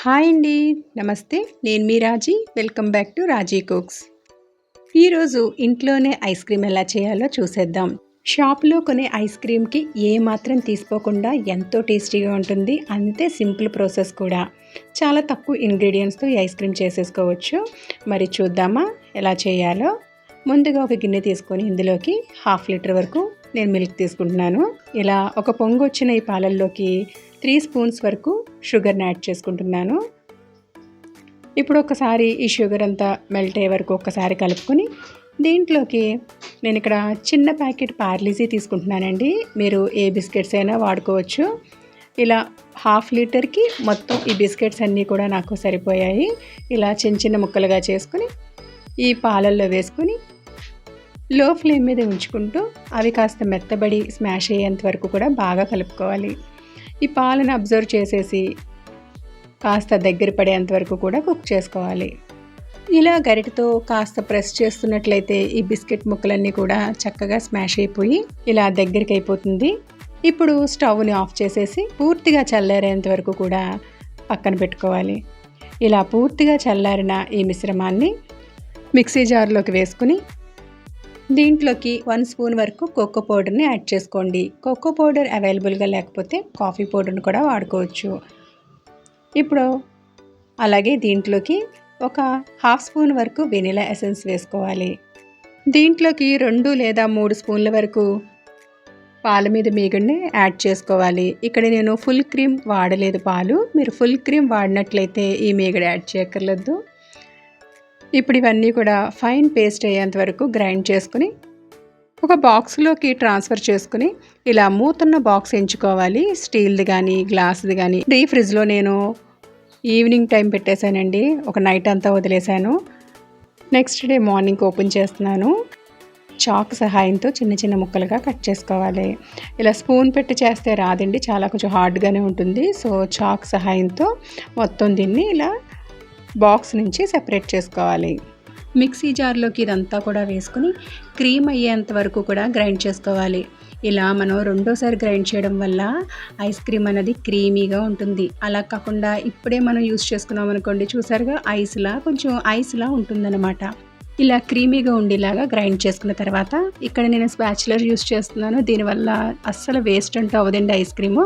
Hi అండి. నమస్తే. నేను మీ Raji. Welcome back to Raji cooks. ఈరోజు ఇంట్లోనే ఐస్ క్రీమ్ ఎలా చేయాలో చూసేద్దాం. షాప్లో కొనే ఐస్ క్రీమ్కి ఏ మాత్రం తీసుకోకుండా ఎంతో టేస్టీగా ఉంటుంది. అంతే సింపుల్ ప్రాసెస్ కూడా. చాలా తక్కువ ఇంగ్రీడియంట్స్తో ఈ ఐస్ క్రీమ్ చేసేసుకోవచ్చు. మరి చూద్దామా ఎలా చేయాలో? ముందుగా ఒక గిన్నె తీసుకొని ఇందులోకి హాఫ్ లీటర్ వరకు నేను మిల్క్ తీసుకుంటున్నాను. ఇలా ఒక పొంగు వచ్చిన ఈ పాలల్లోకి త్రీ స్పూన్స్ వరకు షుగర్ని యాడ్ చేసుకుంటున్నాను. ఇప్పుడు ఒకసారి ఈ షుగర్ అంతా మెల్ట్ అయ్యే వరకు ఒకసారి కలుపుకొని దీంట్లోకి నేను ఇక్కడ చిన్న ప్యాకెట్ పార్లీజీ తీసుకుంటున్నానండి. మీరు ఏ బిస్కెట్స్ అయినా వాడుకోవచ్చు. ఇలా హాఫ్ లీటర్కి మొత్తం ఈ బిస్కెట్స్ అన్నీ కూడా నాకు సరిపోయాయి. ఇలా చిన్న చిన్న ముక్కలుగా చేసుకుని ఈ పాలల్లో వేసుకుని లో ఫ్లేమ్ మీద ఉంచుకుంటూ అవి కాస్త మెత్తబడి స్మాష్ అయ్యేంత వరకు కూడా బాగా కలుపుకోవాలి. ఈ పాలను అబ్జర్వ్ చేసేసి కాస్త దగ్గర పడేంత వరకు కూడా కుక్ చేసుకోవాలి. ఇలా గరిటతో కాస్త ప్రెస్ చేస్తున్నట్లయితే ఈ బిస్కెట్ ముక్కలన్నీ కూడా చక్కగా స్మాష్ అయిపోయి ఇలా దగ్గరికి అయిపోతుంది. ఇప్పుడు స్టవ్ని ఆఫ్ చేసేసి పూర్తిగా చల్లారేంత వరకు కూడా పక్కన పెట్టుకోవాలి. ఇలా పూర్తిగా చల్లారిన ఈ మిశ్రమాన్ని మిక్సీ జార్లోకి వేసుకుని దీంట్లోకి వన్ స్పూన్ వరకు కోకో పౌడర్ని యాడ్ చేసుకోండి. కోకో పౌడర్ అవైలబుల్గా లేకపోతే కాఫీ పౌడర్ని కూడా వాడుకోవచ్చు. ఇప్పుడు అలాగే దీంట్లోకి ఒక హాఫ్ స్పూన్ వరకు వెనిలా ఎసెన్స్ వేసుకోవాలి. దీంట్లోకి రెండు లేదా మూడు స్పూన్ల వరకు పాల మీద మీగడిని యాడ్ చేసుకోవాలి. ఇక్కడ నేను ఫుల్ క్రీమ్ వాడలేదు పాలు. మీరు ఫుల్ క్రీమ్ వాడినట్లయితే ఈ మీగడ యాడ్ చేయక్కర్లేదు. ఇప్పుడు ఇవన్నీ కూడా ఫైన్ పేస్ట్ అయ్యేంత వరకు గ్రైండ్ చేసుకుని ఒక బాక్స్లోకి ట్రాన్స్ఫర్ చేసుకుని ఇలా మూతున్న బాక్స్ ఎంచుకోవాలి. స్టీల్ది కానీ గ్లాస్ది కానీ డీ ఫ్రిడ్జ్లో నేను ఈవినింగ్ టైం పెట్టేశానండి. ఒక నైట్ అంతా వదిలేశాను. నెక్స్ట్ డే మార్నింగ్ ఓపెన్ చేస్తున్నాను. చాక్ సహాయంతో చిన్న చిన్న ముక్కలుగా కట్ చేసుకోవాలి. ఇలా స్పూన్ పెట్టి చేస్తే రాదండి. చాలా కొంచెం హార్డ్గానే ఉంటుంది. సో చాక్ సహాయంతో మొత్తం దీన్ని ఇలా బాక్స్ నుంచి సెపరేట్ చేసుకోవాలి. మిక్సీ జార్లోకి ఇదంతా కూడా వేసుకుని క్రీమ్ అయ్యేంత వరకు కూడా గ్రైండ్ చేసుకోవాలి. ఇలా మనం రెండోసారి గ్రైండ్ చేయడం వల్ల ఐస్ క్రీమ్ అనేది క్రీమీగా ఉంటుంది. అలా కాకుండా ఇప్పుడే మనం యూస్ చేసుకున్నాం అనుకోండి చూసారుగా? ఐస్లా కొంచెం ఐస్లా ఉంటుందన్నమాట. ఇలా క్రీమీగా ఉండేలాగా గ్రైండ్ చేసుకున్న తర్వాత ఇక్కడ నేను స్పాచులర్ యూస్ చేస్తున్నాను. దీనివల్ల అస్సలు వేస్ట్ అంటూ అవ్వదండి ఐస్ క్రీము.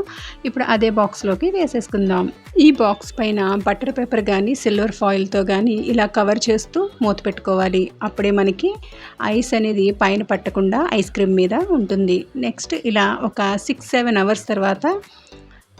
ఇప్పుడు అదే బాక్స్లోకి వేసేసుకుందాం. ఈ బాక్స్ పైన బటర్ పేపర్ కానీ సిల్వర్ ఫాయిల్తో కానీ ఇలా కవర్ చేస్తూ మూత పెట్టుకోవాలి. అప్పుడే మనకి ఐస్ అనేది పైన పట్టకుండా ఐస్ క్రీమ్ మీద ఉంటుంది. నెక్స్ట్ ఇలా ఒక సిక్స్ సెవెన్ అవర్స్ తర్వాత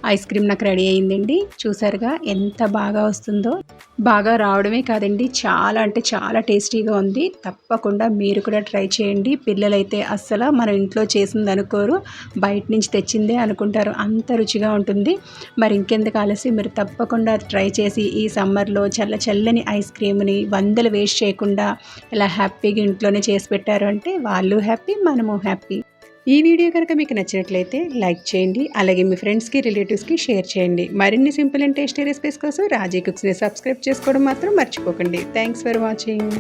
ఐస్ క్రీమ్ నాకు రెడీ అయిందండి. చూసారుగా ఎంత బాగా వస్తుందో. బాగా రావడమే కాదండి చాలా అంటే చాలా టేస్టీగా ఉంది. తప్పకుండా మీరు కూడా ట్రై చేయండి. పిల్లలైతే అస్సలు మనం ఇంట్లో చేసింది అనుకోరు బయట నుంచి తెచ్చిందే అనుకుంటారు. అంత రుచిగా ఉంటుంది. మరి ఇంకెందుకు ఆలస్యం? మీరు తప్పకుండా ట్రై చేసి ఈ సమ్మర్లో చల్ల చల్లని ఐస్ క్రీమ్ని వందలు వేస్ట్ చేయకుండా ఇలా హ్యాపీగా ఇంట్లోనే చేసి పెట్టారు అంటే వాళ్ళు హ్యాపీ మనము హ్యాపీ. ఈ వీడియో కనుక మీకు నచ్చినట్లయితే లైక్ చేయండి అలాగే మీ ఫ్రెండ్స్కి రిలేటివ్స్కి షేర్ చేయండి. మరిన్ని సింపుల్ అండ్ టేస్టీ రెసిపీస్ కోసం రాజీ కుక్స్ని సబ్స్క్రైబ్ చేసుకోవడం మాత్రం మర్చిపోకండి. Thanks for watching.